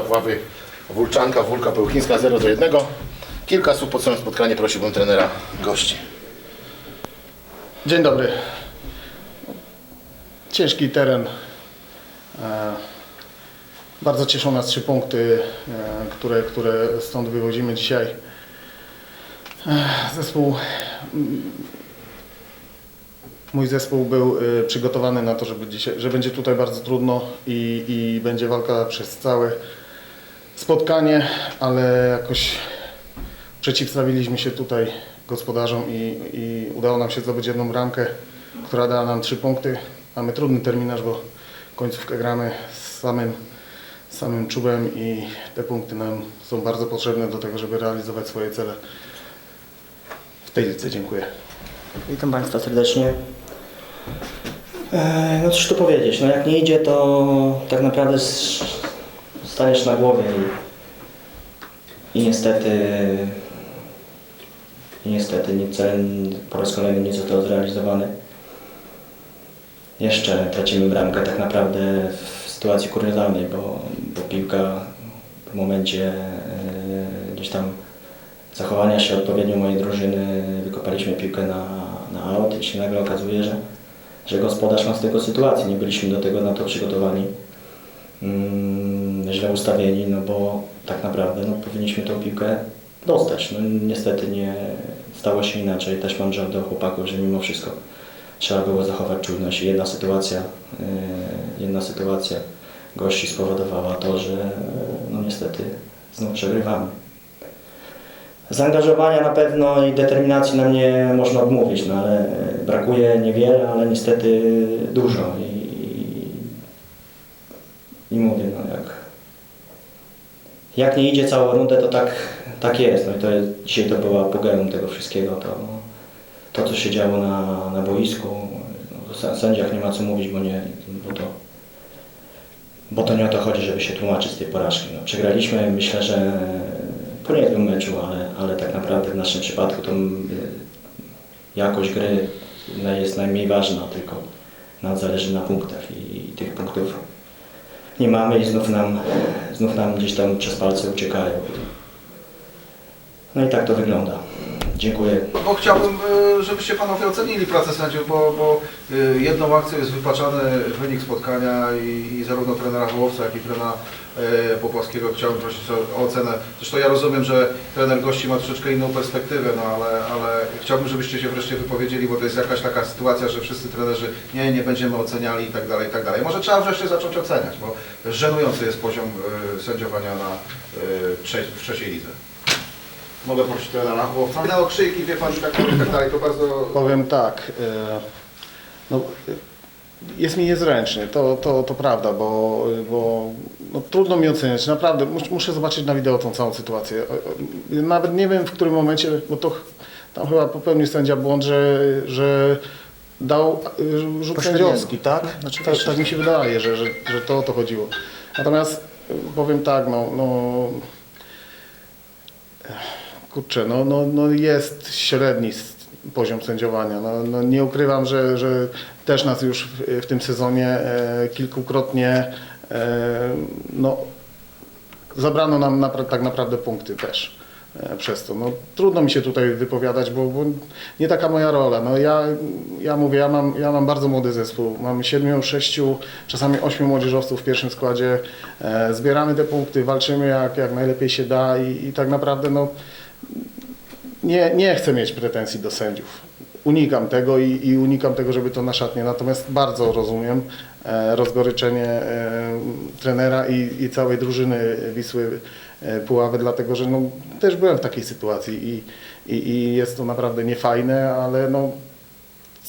Puławy Wulczanka, Wólka Pełchińska 0 do 1. Kilka słów po całym spotkaniu prosiłbym trenera gości. Dzień dobry. Ciężki teren. E, Bardzo cieszą nas trzy punkty, e, które, które stąd wywodzimy dzisiaj. E, Zespół, mm, mój zespół był przygotowany na to, żeby dzisiaj, że będzie tutaj bardzo trudno i, i będzie walka przez całe spotkanie, ale jakoś przeciwstawiliśmy się tutaj gospodarzom i, i udało nam się zdobyć jedną bramkę, która dała nam trzy punkty. Mamy trudny terminarz, bo końcówkę gramy z samym, z samym czubem i te punkty nam są bardzo potrzebne do tego, żeby realizować swoje cele w tej lidze. Dziękuję. Witam Państwa serdecznie. E, No cóż tu powiedzieć, no jak nie idzie, to tak naprawdę staniesz na głowie i, i niestety niestety nie, cel po raz kolejny nie został zrealizowany. Jeszcze tracimy bramkę tak naprawdę w sytuacji kuriozalnej, bo, bo piłka w momencie e, gdzieś tam zachowania się odpowiednio mojej drużyny wykopaliśmy piłkę na, na aut i się nagle okazuje, że, że gospodarz ma z tego sytuację. Nie byliśmy do tego na to przygotowani, źle ustawieni, no bo tak naprawdę no, powinniśmy tą piłkę dostać. No niestety nie stało się inaczej. Też mam żal do chłopaków, że mimo wszystko trzeba było zachować czujność. Jedna sytuacja, yy, jedna sytuacja gości spowodowała to, że no niestety znów przegrywamy. Zaangażowania na pewno i determinacji nam nie można odmówić, no ale brakuje niewiele, ale niestety dużo i, i mówię, no jak, jak nie idzie całą rundę, to tak, tak jest. No i to jest, dzisiaj to była apogeum tego wszystkiego, to, to co się działo na, na boisku. No, o sę- sędziach nie ma co mówić, bo, nie, bo to bo to nie o to chodzi, żeby się tłumaczyć z tej porażki. No, przegraliśmy, myślę, że po niezłym meczu, ale, ale tak naprawdę w naszym przypadku to mm, jakość gry jest najmniej ważna, tylko nam zależy na punktach i, i tych punktów nie mamy i znów nam, znów nam gdzieś tam przez palce uciekają. No i tak to wygląda. Dziękuję. Bo chciałbym, e, żebyście panowie ocenili pracę sędziów, bo, bo e, jedną akcją jest wypaczany wynik spotkania i, i zarówno trenera Wołowca, jak i trenera e, Popławskiego chciałbym prosić o, ocenę. Zresztą ja rozumiem, że trener gości ma troszeczkę inną perspektywę, no ale, ale chciałbym, żebyście się wreszcie wypowiedzieli, bo to jest jakaś taka sytuacja, że wszyscy trenerzy nie, nie będziemy oceniali i tak dalej, i tak dalej. Może trzeba wreszcie zacząć oceniać, bo żenujący jest poziom sędziowania na, trzeciej lidze. Mogę prosić trenera Wołowca? Na okrzyki, wie pan, i tak, i tak dalej, to bardzo... Powiem tak. e, No, jest mi niezręcznie, to, to, to prawda, bo, bo no, trudno mi oceniać. Naprawdę, mus, muszę zobaczyć na wideo tą całą sytuację. Nawet nie wiem w którym momencie, bo to tam chyba popełnił sędzia błąd, że, że dał e, rzut sędziowski, tak? Znaczy, tak? Tak mi się wydaje, że, że, że to o to chodziło. Natomiast powiem tak, no, no kurczę, no, no, no jest średni poziom sędziowania. No, no nie ukrywam, że, że też nas już w, w tym sezonie e, kilkukrotnie e, no, zabrano nam napra- tak naprawdę punkty też e, przez to. No, trudno mi się tutaj wypowiadać, bo, bo nie taka moja rola. No, ja, ja mówię, ja mam, ja mam bardzo młody zespół. Mamy siedmiu, sześciu, czasami ośmiu młodzieżowców w pierwszym składzie. E, zbieramy te punkty, walczymy jak, jak najlepiej się da i, i tak naprawdę no, nie, nie chcę mieć pretensji do sędziów. Unikam tego i, i unikam tego, żeby to na szatnie. Natomiast bardzo rozumiem e, rozgoryczenie e, trenera i, i całej drużyny Wisły e, Puławy, dlatego że no, też byłem w takiej sytuacji i, i, i jest to naprawdę niefajne, ale no,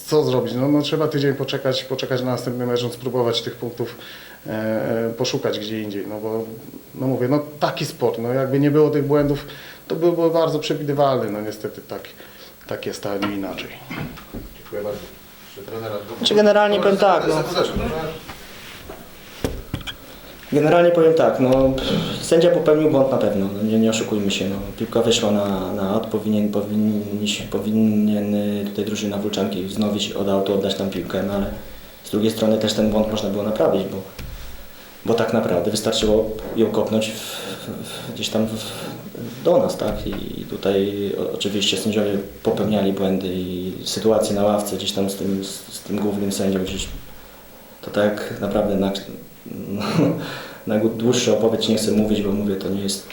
co zrobić? No, no trzeba tydzień poczekać, poczekać na następny mecz, spróbować tych punktów e, e, poszukać gdzie indziej, no bo no mówię, no taki sport, no jakby nie było tych błędów, to by było bardzo przewidywalny, no niestety tak, tak jest, a nie inaczej. Dziękuję bardzo. Czy trenera... Czy generalnie powiem tak, no. Dobrze? Generalnie powiem tak, no sędzia popełnił błąd na pewno, no, nie, nie oszukujmy się, no, piłka wyszła na, na ad, powinien, powinien, powinien y, tutaj drużyna Wólczanki wznowić od auto, oddać tam piłkę, no ale z drugiej strony też ten błąd można było naprawić, bo, bo tak naprawdę wystarczyło ją kopnąć w, w, gdzieś tam w, do nas, tak? I tutaj oczywiście sędziowie popełniali błędy i sytuacje na ławce gdzieś tam z tym, z, tym głównym sędzią gdzieś to tak naprawdę na, na dłuższą opowieść nie chcę mówić, bo mówię, to nie jest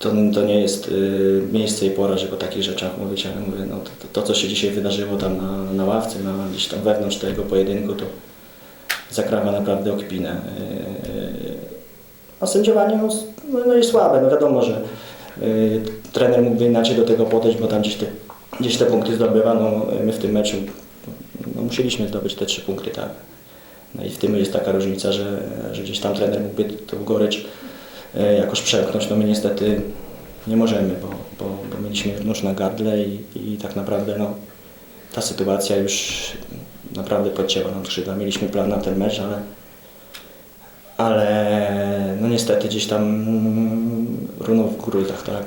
to, to nie jest y, miejsce i pora, żeby o takich rzeczach mówić, ale mówię, no, to, to, co się dzisiaj wydarzyło tam na, na ławce, na, gdzieś tam wewnątrz tego pojedynku, to zakrawa naprawdę o kpinę. Y, A sędziowanie no, no, jest słabe, no wiadomo, że y, trener mógłby inaczej do tego podejść, bo tam gdzieś te, gdzieś te punkty zdobywa, no my w tym meczu no, musieliśmy zdobyć te trzy punkty, tak. No i w tym jest taka różnica, że, że gdzieś tam trener mógłby tą gorycz e, jakoś przełknąć. No my niestety nie możemy, bo, bo, bo mieliśmy nóż na gardle i, i tak naprawdę no, ta sytuacja już naprawdę podcięła nam skrzydła. Mieliśmy plan na ten mecz, ale, ale no niestety gdzieś tam runął w gruzach, tak.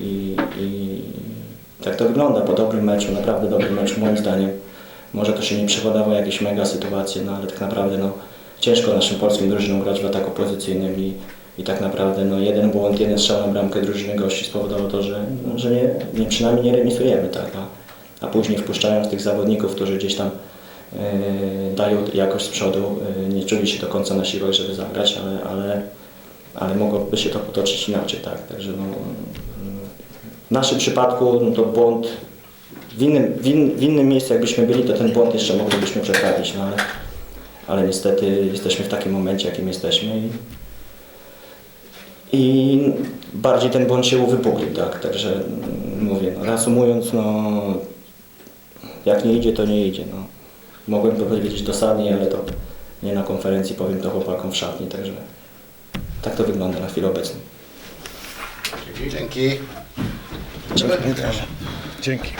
I, i tak to wygląda po dobrym meczu, naprawdę dobrym meczu moim zdaniem. Może to się nie przekładało jakieś mega sytuacje, no ale tak naprawdę no, ciężko naszym polskim drużynom grać w ataku pozycyjnym i, i tak naprawdę no, jeden błąd, jeden strzał na bramkę drużyny gości spowodował to, że, że nie, nie, przynajmniej nie remisujemy, tak, a, a później wpuszczając tych zawodników, którzy gdzieś tam dają jakoś z przodu, e, nie czuli się do końca na siłach, żeby zagrać, ale, ale, ale mogłoby się to potoczyć inaczej, tak, także no, w naszym przypadku no, to błąd w innym, w, in, w innym miejscu jakbyśmy byli, to ten błąd jeszcze moglibyśmy przeprawić, no ale, ale niestety jesteśmy w takim momencie, jakim jesteśmy i, i bardziej ten błąd się uwypuklił, tak, także mm, mówię, no, reasumując, no jak nie idzie, to nie idzie, no. Mogłem to powiedzieć dosadnie, ale to nie na konferencji, powiem to chłopakom w szatni, także tak to wygląda na chwilę obecną. Dzięki. Dzięki.